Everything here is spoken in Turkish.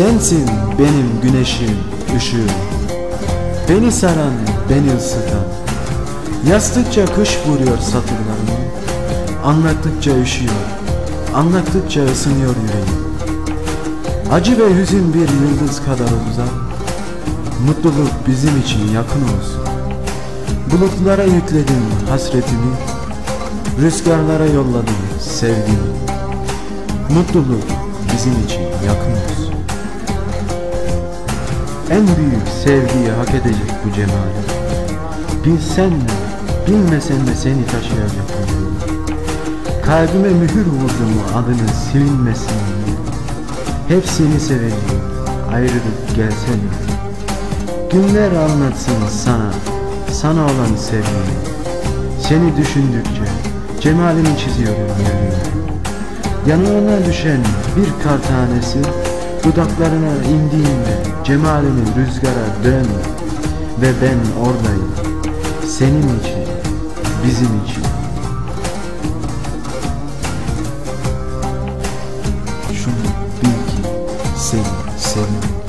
Sensin benim güneşim, ışığım. Beni saran, beni ısıtan. Yazdıkça kış vuruyor satırlarımı. Anlattıkça üşüyor Anlattıkça ısınıyor yüreğim. Acı ve hüzün bir yıldız kadar uzak. Mutluluk bizim için yakın olsun. Bulutlara yükledim hasretimi. Rüzgarlara yolladım sevgimi. Mutluluk bizim için yakın olsun En büyük sevgiyi hak edecek bu cemali Bilsen de bilmesen de seni taşıyacak bu yolu. Kalbime mühür vurdum adını silinmesin. Diye Hep seni seveceğim ayrılık gelsene. Günler anlatsın sana sana olan sevgimi. Seni düşündükçe cemalini çiziyorum yüreğime. Yanağına düşen bir kar tanesi Dudaklarına indiğinde cemalini rüzgara dön Ve ben oradayım. Senin için, bizim için. Şunu bil ki seni seviyorum